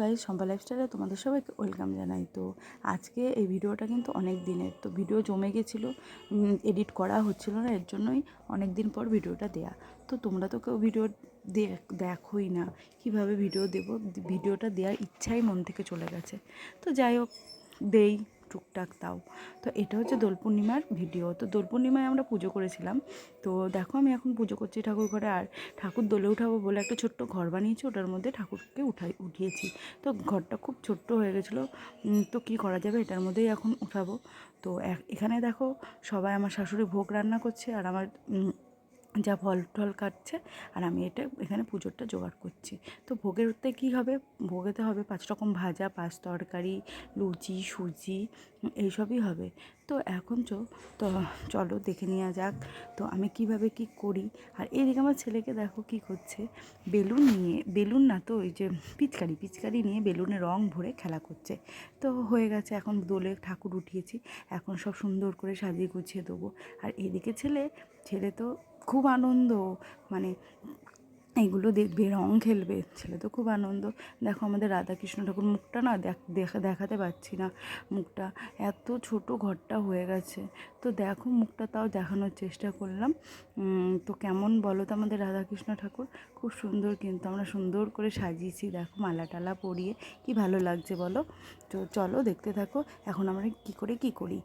Guys সম্পা লাইফস্টাইলে তোমাদের সবাইকে ওয়েলকাম জানাই। তো আজকে এই ভিডিওটা কিন্তু অনেক দিনের। তো ভিডিও জমে গেছিল এডিট করা হচ্ছিল না, এর জন্যই অনেক দিন পর ভিডিওটা দেয়া। তো তোমরা তো কেউ ভিডিও দেখোই না, কীভাবে ভিডিও দেব? ভিডিওটা দেওয়ার ইচ্ছাই মন থেকে চলে গেছে। তো যাই হোক, দেই। টুকটাক তাও। তো এটা হচ্ছে দোল পূর্ণিমার ভিডিও। তো দোল পূর্ণিমায় আমরা পুজো করেছিলাম। তো দেখো আমি এখন পুজো করছি ঠাকুর ঘরে আর ঠাকুর দোলে উঠাবো বলে একটা ছোট্ট ঘর বানিয়েছি, ওটার মধ্যে ঠাকুরকে উঠাই, উঠিয়েছি। তো ঘরটা খুব ছোট্ট হয়ে গেছিল। তো কি করা যাবে এটার মধ্যেই এখন উঠাবো। তো এখানে দেখো সবাই আমার শাশুড়ি ভোগ রান্না করছে আর আমার যা ফল টল কাটছে আর আমি এটা এখানে পুজোরটা জোগাড় করছি। তো ভোগেরতে কী হবে? ভোগেতে হবে পাঁচ রকম ভাজা, পাঁচ তরকারি, লুচি, সুজি এইসবই হবে। তো এখন চো, তো চলো দেখে নেওয়া যাক, তো আমি কীভাবে কি করি? আর এদিকে আমার ছেলেকে দেখো কি করছে। বেলুন নিয়ে, বেলুন না তো ওই যে পিচকারি পিচকারি নিয়ে বেলুনে রং ভরে খেলা করছে। তো হয়ে গেছে, এখন দোলে ঠাকুর উঠিয়েছি, এখন সব সুন্দর করে সাজিয়ে গুছিয়ে দেবো। আর এদিকে ছেলে ছেলে তো খুব আনন্দ মানে এগুলো দেখবে, রং খেলবে, ছেলে তো খুব আনন্দ। দেখো আমাদের রাধাকৃষ্ণ ঠাকুর মুখটা না দেখা দেখাতে পাচ্ছি না মুখটা, এত ছোট ঘরটা হয়ে গেছে। তো দেখো মুখটা তাও দেখানোর চেষ্টা করলাম। তো কেমন বলো তো আমাদের রাধাকৃষ্ণ ঠাকুর? খুব সুন্দর কিন্তু, আমরা সুন্দর করে সাজিয়েছি, দেখো মালা টালা পরিয়ে, কি ভালো লাগছে বলো? তো চলো দেখতে থাকো, এখন আমরা কি করে কি করি?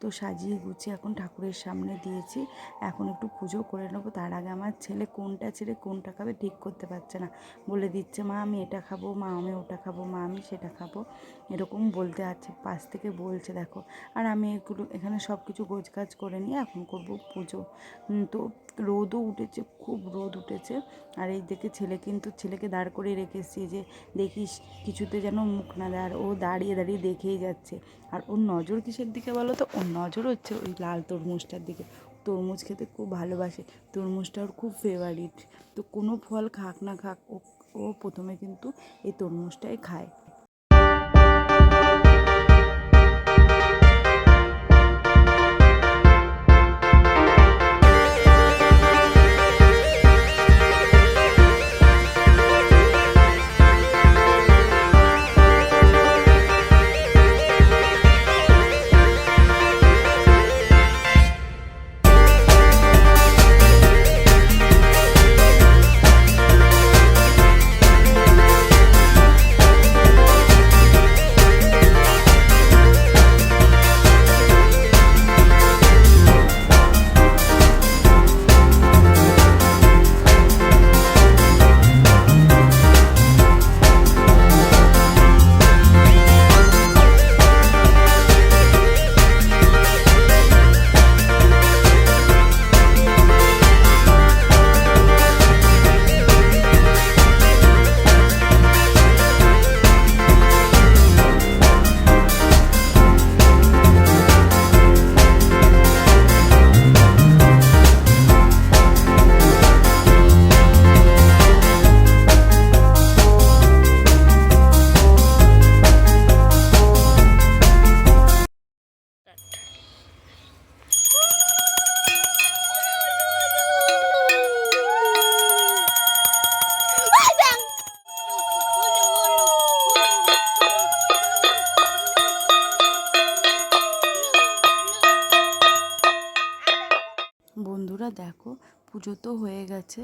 তো সাজিয়ে গুছিয়ে এখন ঠাকুরের সামনে দিয়েছি। এখন একটু পুজো করে নেব। তার আগে আমার ছেলে কোনটা ছেড়ে কোনটা খাবে ঠিক করতে পারছে না। বলে দিচ্ছে, মা, আমি এটা খাব, মা, আমি ওটা খাব, মা, আমি সেটা খাব। এরকম বলতে আছে, পাশ থেকে বলছে, দেখো। আর আমি এগুলো এখানে সব কিছু গোছগাছ করে নিয়ে এখন করব পুজো। তো রোদও উঠেছে, খুব রোদ উঠেছে। আর এই দেখে ছেলে কিন্তু ছেলেকে দাঁড় করে রেখেছি যে, দেখিস কিছুতে যেন মুখ না দেয়। আর ও দাঁড়িয়ে দাঁড়িয়ে দেখেই যাচ্ছে। আর ওর নজর কিসের দিকে বলো তো? ওর নজর হচ্ছে ওই লাল তরমুজটার দিকে। তরমুজ খেতে খুব ভালোবাসে। তরমুজটা ওর খুব ফেভারিট তো কোনো ফল খাক না খাক, ও ও প্রথমে কিন্তু এই তরমুজটাই খায়। বন্ধুরা দেখো পুজো তো হয়ে গেছে।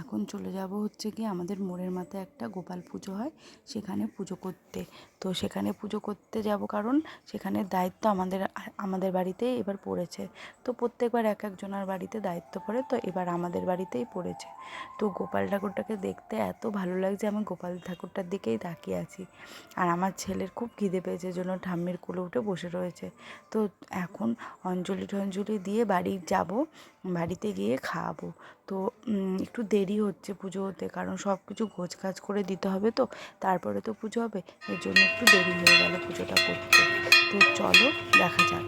এখন চলে যাব হচ্ছে কি আমাদের মোড়ের মাথায় একটা গোপাল পুজো হয়, সেখানে পুজো করতে। তো সেখানে পুজো করতে যাব কারণ সেখানে দায়িত্ব আমাদের আমাদের বাড়িতেই এবার পড়েছে। তো প্রত্যেকবার এক একজনের বাড়িতে দায়িত্ব পড়ে, তো এবার আমাদের বাড়িতেই পড়েছে। তো গোপাল ঠাকুরটাকে দেখতে এত ভালো লাগছে, আমি গোপাল ঠাকুরটার দিকেই তাকিয়ে আছি। আর আমার ছেলের খুব খিদে পেয়েছে জন্য ঠাম্মির কোলে উঠে বসে রয়েছে। তো এখন অঞ্জলি টঞ্জলি দিয়ে বাড়ি যাব, বাড়িতে গিয়ে খাওয়াবো তো একটু দেরি হচ্ছে পুজো হতে, কারণ সব কিছু গোছ কাজ করে দিতে হবে তো, তারপরে তো পুজো হবে, এর জন্য একটু দেরি হয়ে গেল পুজোটা করতে। তো চলো, দেখা যাক।